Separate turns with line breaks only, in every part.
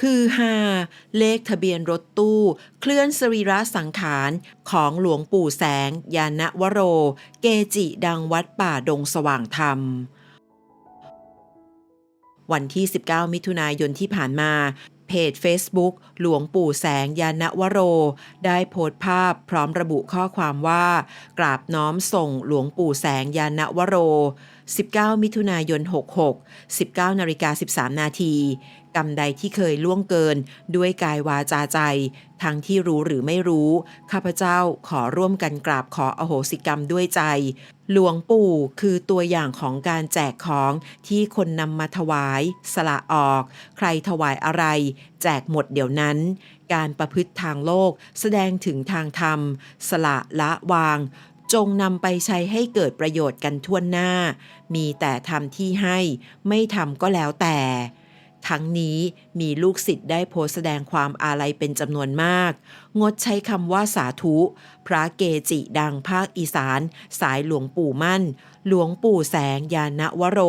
ฮือฮาเลขทะเบียนรถตู้ เคลื่อนสรีระสังขารของหลวงปู่แสง ยานวโร เกจิดังวัดป่าดงสว่างธรรม วันที่ 19 มิถุนายนที่ผ่านมา เพจ Facebook หลวงปู่แสงยานวโร ได้โพสต์ภาพพร้อมระบุข้อความว่า กราบน้อมส่งหลวงปู่แสงยานวโร19 มิถุนายน 66 19นาฬิกา13 นาที กรรมใดที่เคยล่วงเกิน ด้วยกายวาจาใจ ทั้งที่รู้หรือไม่รู้ ข้าพเจ้าขอร่วมกันกราบขออโหสิกรรมด้วยใจ หลวงปู่คือตัวอย่างของการแจกของที่คนนำมาถวาย สละออก ใครถวายอะไร แจกหมดเดี๋ยวนั้น การประพฤติทางโลก แสดงถึงทางธรรม สละละวาง จงนำไปใช้ให้เกิดประโยชน์กันทั่วหน้า มีแต่ทำที่ให้ ไม่ทำก็แล้วแต่ ทั้งนี้มีลูกศิษย์ได้โพสต์แสดงความอาลัยเป็นจำนวนมาก งดใช้คำว่าสาธุ พระเกจิดังภาคอีสาน สายหลวงปู่มั่น หลวงปู่แสงยานวโร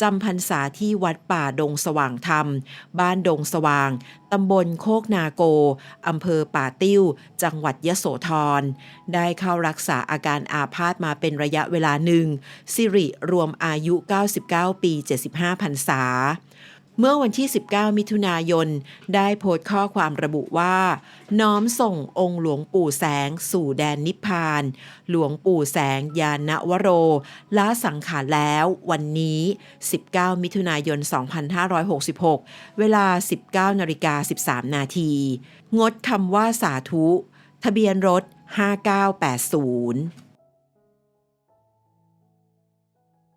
จำพรรษาที่วัดป่าดงสว่างธรรม บ้านดงสว่าง ตำบลโคกนาโก อำเภอป่าติ้ว จังหวัดยโสธร ได้เข้ารักษาอาการอาพาธมาเป็นระยะเวลาหนึ่ง สิริรวมอายุ 99 ปี 75พรรษา เมื่อวันที่ 19 มิถุนายน ได้โพสต์ข้อความระบุว่า น้อมส่งองค์หลวงปู่แสงสู่แดนนิพพาน หลวงปู่แสงยานวโรละสังขารแล้ววันนี้ 19 มิถุนายน 2566 เวลา 19นาฬิกา13 นาที งดคำว่าสาธุ ทะเบียนรถ 5980